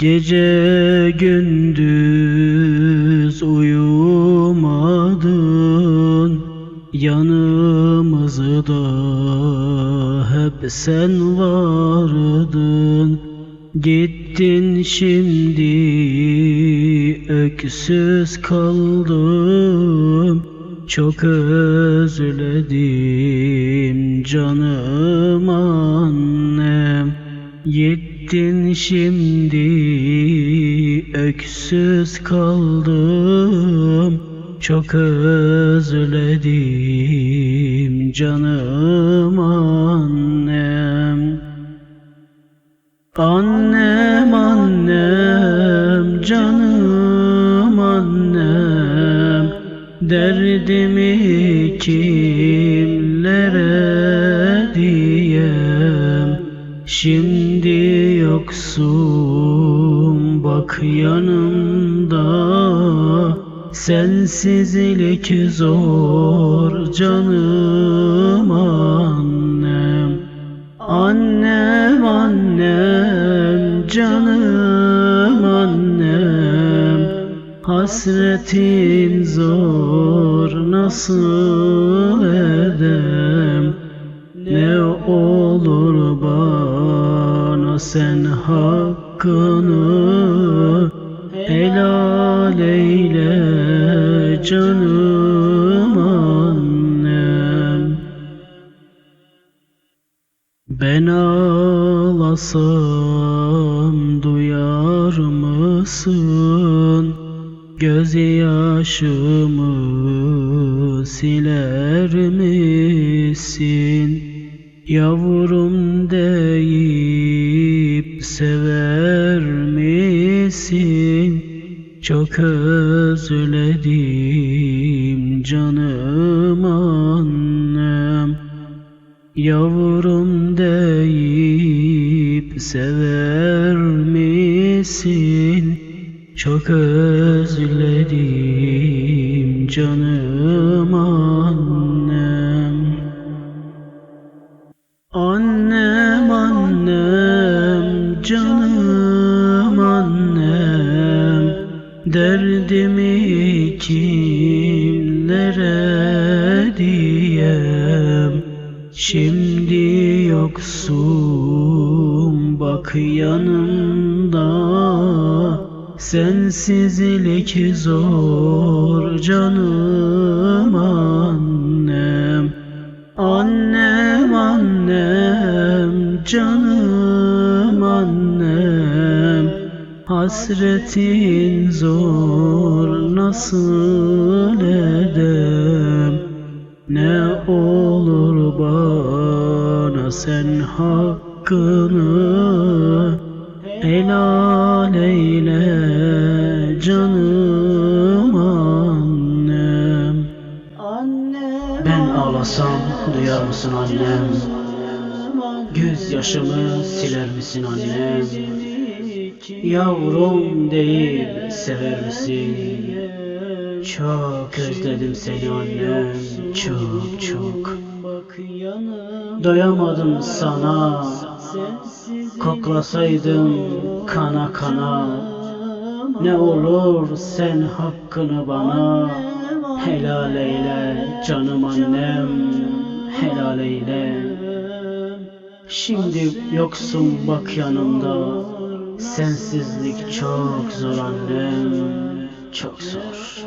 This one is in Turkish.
Gece gündüz uyumadın Yanımızda hep sen vardın. Gittin şimdi öksüz kaldım Çok özledim canım annem. Gittin şimdi öksüz kaldım. Çok özledim canım annem. Annem annem canım annem. Derdimi kimlere diyem Şimdi yoksun bak yanımda. Sensizlik zor canım annem. Annem annem canım annem. Hasretin zor nasıl edem Ne olur bana sen hakkını Helal eyle canım annem ben ağlasam duyar mısın? Gözyaşımı siler misin? Yavrum deyip sever misin? Çok özledim canım annem Yavrum deyip sever misin? Çok özledim canım annem canım annem Derdimi kimlere diyem Şimdi yoksun bak yanımda. Sensizlik zor canım Hasretin zor nasıl edem Ne olur bana sen hakkını Helal eyle canım annem Ben ağlasam duyar mısın annem? Göz yaşımı siler misin annem? Yavrum deyip sever misin? Çok özledim seni annem, çok çok. Doyamadım sana, koklasaydım kana kana. Ne olur sen hakkını bana helal eyle canım annem, helal eyle. Şimdi yoksun bak yanımda, sensizlik çok zor annem, çok zor.